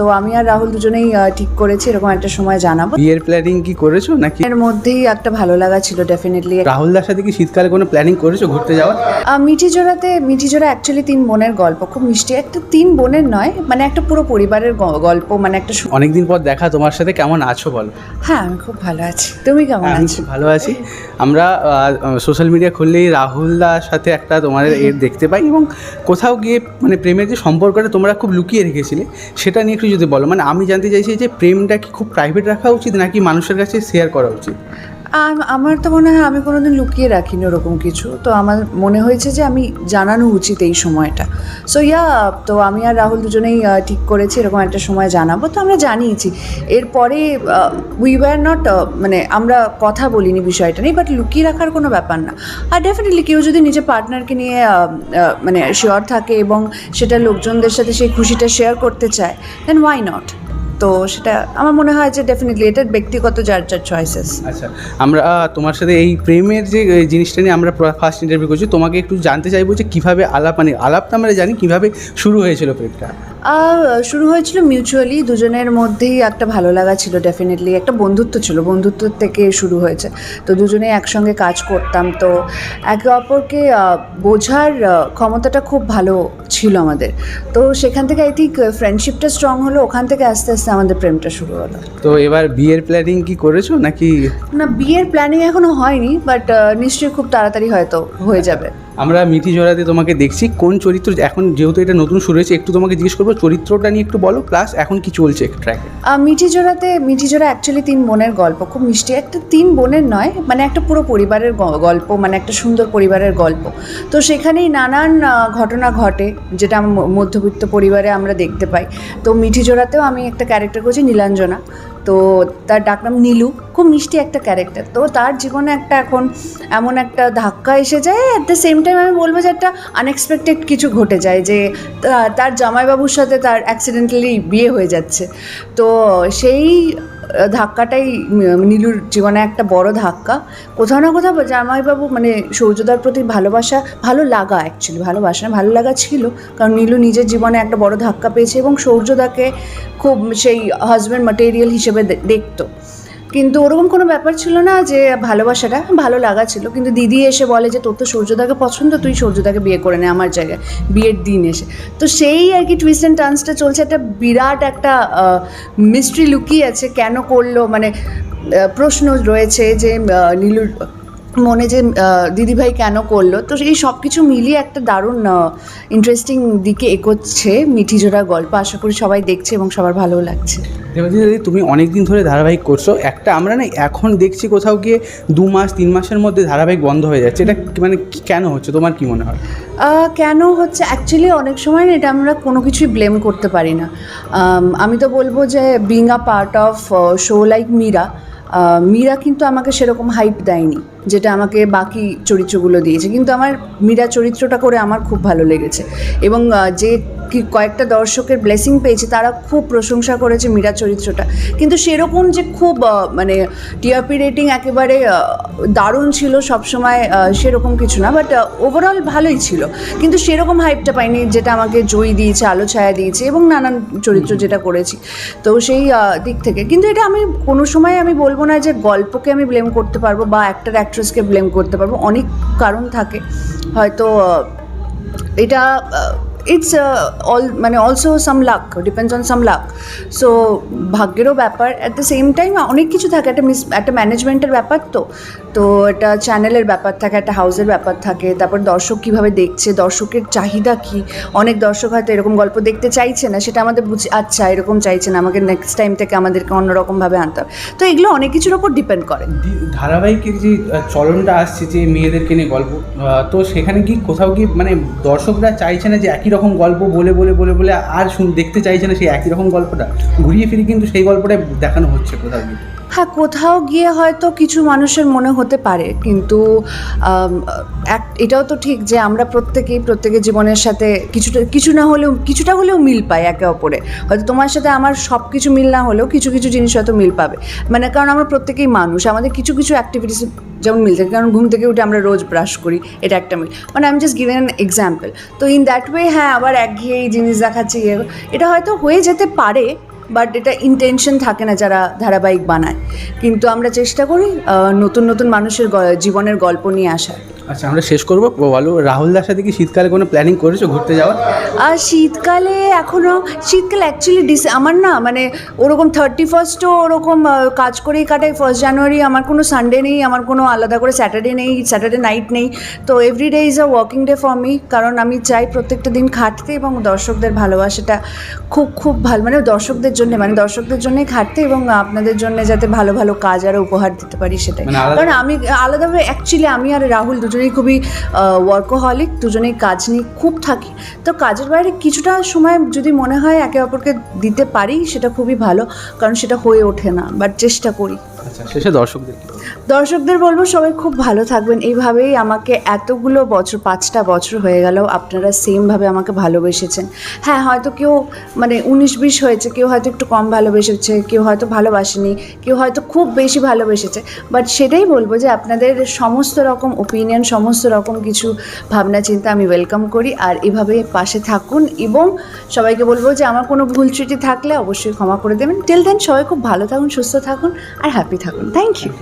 তো আমি আর রাহুল দুজনেই ঠিক করেছি এরকম একটা সময় জানাব। বিয়ের প্ল্যানিং কি করেছ নাকি? এর মধ্যেই একটা ভালো লাগা ছিল ডেফিনেটলি রাহুলদার সাথে কি শীতকালে কোনো প্ল্যানিং করেছ ঘুরতে যাওয়ার? মিঠি জোড়াতে মিঠি জোড়া অ্যাকচুয়ালি তিন বোনের গল্প খুব মিষ্টি। একটা তিন বোনের নয় মানে একটা পুরো পরিবারের গল্প মানে একটা অনেকদিন পর দেখা তোমার সাথে কেমন আছো বলো? হ্যাঁ আমি খুব ভালো আছি। তুমি কেমন আছো? ভালো আছি। আমরা সোশ্যাল মিডিয়া খুললেই রাহুল রাহুলদার সাথে একটা তোমাদের এর দেখতে পাই এবং কোথাও গিয়ে মানে প্রেমের যে সম্পর্কটা তোমরা খুব লুকিয়ে রেখেছিলে সেটা নিয়ে একটু যদি বলো। মানে আমি জানতে চাইছি যে প্রেমটা কি খুব প্রাইভেট রাখা উচিত নাকি মানুষের কাছে শেয়ার করা উচিত? আমার তো মনে হয় আমি কোনোদিন লুকিয়ে রাখিনি ওরকম কিছু। তো আমার মনে হয়েছে যে আমি জানানো উচিত এই সময়টা। সো ইয়া তো আমি আর রাহুল দুজনেই ঠিক করেছি, এরকম একটা সময় জানাব। তো আমরা জানিয়েছি। এরপরে উই ওয়ার নট মানে আমরা কথা বলিনি বিষয়টা নিয়ে বাট লুকিয়ে রাখার কোনো ব্যাপার না। আর ডেফিনেটলি কেউ যদি নিজের পার্টনারকে নিয়ে মানে শিওর থাকে এবং সেটা লোকজনদের সাথে সেই খুশিটা শেয়ার করতে চায় দেন ওয়াই নট তো সেটা আমার মনে হয় যে ডেফিনেটলি এটা ব্যক্তিগত যার যার চয়েসেস আচ্ছা আমরা তোমার সাথে এই প্রেমের যে জিনিসটা নিয়ে আমরা ফার্স্ট ইন্টারভিউ করছি, তোমাকে একটু জানতে চাইব যে কীভাবে আলাপ মানে আলাপটা আমরা জানি কীভাবে শুরু হয়েছিল প্রেমটা। শুরু হয়েছিল মিউচুয়ালি দুজনের মধ্যেই একটা ভালো লাগা ছিল ডেফিনেটলি একটা বন্ধুত্ব ছিল বন্ধুত্ব থেকে শুরু হয়েছে। তো দুজনে একসঙ্গে কাজ করতাম তো একে অপরকে বোঝার ক্ষমতাটা খুব ভালো ছিল আমাদের। তো সেখান থেকে আই থিঙ্ক ফ্রেন্ডশিপটা স্ট্রং হলো ওখান থেকে আস্তে আস্তে আমাদের প্রেমটা শুরু হলো। তো এবার বিয়ের প্ল্যানিং কি করেছ নাকি? না বিয়ের প্ল্যানিং এখনও হয়নি বাট নিশ্চয়ই খুব তাড়াতাড়ি হয়তো হয়ে যাবে। আমরা মিঠি জোড়াতে তোমাকে দেখছি কোন চরিত্র এখন যেহেতু এটা নতুন শুরু হয়েছে একটু তোমাকে জিজ্ঞেস করব চরিত্রটা নিয়ে একটু বলো প্লাস এখন কি চলছে ট্র্যাকে মিঠি জোড়াতে, মিঠি জোড়া অ্যাকচুয়ালি তিন বোনের গল্প, খুব মিষ্টি। একটা তিন বোনের নয় মানে একটা পুরো পরিবারের গল্প মানে একটা সুন্দর পরিবারের গল্প। তো সেখানেই নানান ঘটনা ঘটে, যেটা মধ্যবিত্ত পরিবারে আমরা দেখতে পাই। তো মিঠি জোড়াতেও আমি একটা ক্যারেক্টার করছি নীলাঞ্জনা। তো তার ডাকনাম নীলু, খুব মিষ্টি একটা ক্যারেক্টার তো তার জীবনে একটা এখন এমন একটা ধাক্কা এসে যায় অ্যাট দ্য সেম টাইম আমি বলব যে একটা আনএক্সপেক্টেড কিছু ঘটে যায় যে তার জামাইবাবুর সাথে তার অ্যাক্সিডেন্টালি বিয়ে হয়ে যাচ্ছে। তো সেই ধাক্কাটাই নীলুর জীবনে একটা বড় ধাক্কা। কোথাও না কোথাও জামাইবাবু মানে সৌর্যদার প্রতি ভালোবাসা ভালো লাগা অ্যাকচুয়ালি ভালোবাসা না, ভালো লাগা ছিল। কারণ নীলু নিজের জীবনে একটা বড় ধাক্কা পেয়েছে এবং সৌর্যদাকে খুব সেই হাজব্যান্ড ম্যাটেরিয়াল হিসেবে দেখতো। কিন্তু ওরকম কোনো ব্যাপার ছিল না যে ভালোবাসাটা ভালো লাগা ছিল। কিন্তু দিদি এসে বলে যে, তোর তো সূর্যদাকে পছন্দ, তুই সূর্যদাকে বিয়ে করে নে আমার জায়গায়, বিয়ের দিন এসে। তো সেই আর কি টুইস্ট অ্যান্ড টার্নসটা চলছে। একটা বিরাট একটা মিস্ট্রি লুকিয়ে আছে। কেন করল? মানে প্রশ্ন রয়েছে যে নীলুর মনে যে দিদিভাই কেন করল তো এই সব কিছু মিলিয়ে একটা দারুণ ইন্টারেস্টিং দিকে এগোচ্ছে মিঠি জোড়া গল্প। আশা করি সবাই দেখছে এবং সবার ভালো লাগছে। দিদি তুমি অনেক দিন ধরে ধারাবাহিক করছ। একটা আমরা না এখন দেখছি কোথাও গিয়ে দু মাস তিন মাসের মধ্যে ধারাবাহিক বন্ধ হয়ে যাচ্ছে। এটা মানে কেন হচ্ছে? তোমার কি মনে হয়? কেন হচ্ছে? অ্যাকচুয়ালি অনেক সময় এটা আমরা কোনো কিছুই ব্লেম করতে পারি না। আমি তো বলব যে being a part of show like Meera Meera কিন্তু আমাকে সেরকম হাইপ দেয়নি, যেটা আমাকে বাকি চরিত্রগুলো দিয়েছে। কিন্তু আমার মীরা চরিত্রটা করে আমার খুব ভালো লেগেছে। এবং যে কয়েকটা দর্শকের ব্লেসিং পেয়েছে তারা খুব প্রশংসা করেছে মীরা চরিত্রটা। কিন্তু সেরকম যে খুব মানে টিআরপি রেটিং একেবারে দারুণ ছিল সবসময় সেরকম কিছু না বাট ওভারঅল ভালোই ছিল। কিন্তু সেরকম হাইপটা পাইনি যেটা আমাকে জয়ী দিয়েছে আলো ছায়া দিয়েছে এবং নানান চরিত্র যেটা করেছি। তো সেই দিক থেকে। কিন্তু এটা আমি কোনো সময় আমি বলব না যে গল্পকে আমি ব্লেম করতে পারব বা অ্যাক্টার অ্যাক্ট্রেসকে ব্লেম করতে পারব। অনেক কারণ থাকে। হয়তো এটা ইটস অল মানে also some luck depends on some luck so ভাগ্যেরও ব্যাপার অ্যাট দ্য সেম টাইম অনেক কিছু থাকে, একটা মিস একটা ম্যানেজমেন্টের ব্যাপার তো। তো এটা চ্যানেলের ব্যাপার থাকে, একটা হাউসের ব্যাপার থাকে, তারপর দর্শক কীভাবে দেখছে, দর্শকের চাহিদা কী? অনেক দর্শক হয়তো এরকম গল্প দেখতে চাইছে না, সেটা আমাদের বুঝ আচ্ছা এরকম চাইছে না, আমাকে নেক্সট টাইম থেকে আমাদেরকে অন্যরকমভাবে আনতে হবে। তো এগুলো অনেক কিছুর ওপর ডিপেন্ড করে। ধারাবাহিকের যে চলনটা আসছে যে মেয়েদেরকে নিয়ে গল্প তো সেখানে কি কোথাও কি মানে দর্শকরা চাইছে না যে একই রকম গল্প বলে বলে বলে বলে আর শুন, দেখতে চাইছে না সেই একই রকম গল্পটা? ঘুরিয়ে ফিরে কিন্তু সেই গল্পটাই দেখানো হচ্ছে কোথাও হ্যাঁ কোথাও গিয়ে হয়তো কিছু মানুষের মনে হতে পারে, কিন্তু এক- এটাও তো ঠিক যে আমরা প্রত্যেকেই প্রত্যেকের জীবনের সাথে কিছুটা, কিছু না হলেও, কিছুটা হলেও মিল পাই একে অপরে। হয়তো তোমার সাথে আমার সব কিছু মিল না হলেও কিছু কিছু জিনিস হয়তো মিল পাবে। মানে কারণ আমরা প্রত্যেকেই মানুষ, আমাদের কিছু কিছু অ্যাক্টিভিটিস যেমন মিল থাকে, কারণ ঘুম থেকে উঠে আমরা রোজ ব্রাশ করি, এটা একটা মিল। মানে আমি জাস্ট গিভেন অ্যান এক্সাম্পল তো ইন দ্যাট ওয়ে হ্যাঁ আবার একঘেয়ে এই জিনিস দেখাচ্ছে ইয়ে এটা হয়তো হয়ে যেতে পারে বাট এটা ইন্টেনশন থাকে না যারা ধারাবাহিক বানায়। কিন্তু আমরা চেষ্টা করি নতুন নতুন মানুষের জীবনের গল্প নিয়ে আসার। আচ্ছা আমরা শেষ করব। বলো রাহুলদার সাথে কি শীতকালে কোনো প্ল্যানিং করেছ ঘুরতে যাওয়ার? আর শীতকালে এখনও শীতকাল অ্যাকচুয়ালি ডিসে আমার না মানে ওরকম থার্টি ফার্স্টও ওরকম কাজ করেই কাটাই। ফার্স্ট জানুয়ারি আমার কোনো সানডে নেই আমার কোনো আলাদা করে স্যাটারডে নেই স্যাটারডে নাইট নেই। তো every day is a working day for me কারণ আমি চাই প্রত্যেকটা দিন খাটতে এবং দর্শকদের ভালোবাসাটা খুব খুব ভালো মানে দর্শকদের জন্য মানে দর্শকদের জন্যই খাটতে এবং আপনাদের জন্য যাতে ভালো ভালো কাজ আরও উপহার দিতে পারি সেটাই। মানে কারণ আমি আলাদাভাবে অ্যাকচুয়ালি আমি আর রাহুল দুজনেই খুবই ওয়ার্কোহলিক দুজনেই কাজ নিয়ে খুব থাকি। তো কাজের বাইরে কিছুটা সময় যদি মনে হয় একে অপরকে দিতে পারি, সেটা খুবই ভালো, কারণ সেটা হয়ে ওঠে না বাট চেষ্টা করি। শেষে দর্শকদের বলব? দর্শকদের বলব সবাই খুব ভালো থাকবেন। এইভাবেই আমাকে এতগুলো বছর পাঁচটা বছর হয়ে গেল আপনারা সেমভাবে আমাকে ভালোবেসেছেন। হ্যাঁ হয়তো কেউ মানে উনিশ বিশ হয়েছে কেউ হয়তো একটু কম ভালোবেসেছে কেউ হয়তো ভালোবাসেনি কেউ হয়তো খুব বেশি ভালোবেসেছে বাট সেটাই বলব যে আপনাদের সমস্ত রকম ওপিনিয়ন সমস্ত রকম কিছু ভাবনা চিন্তা আমি ওয়েলকাম করি। আর এভাবে পাশে থাকুন এবং সবাইকে বলব যে আমার কোনো ভুল ত্রুটি থাকলে অবশ্যই ক্ষমা করে দেবেন। টিল দেন সবাই খুব ভালো থাকুন সুস্থ থাকুন আর হ্যাপি থাকুন থ্যাংক ইউ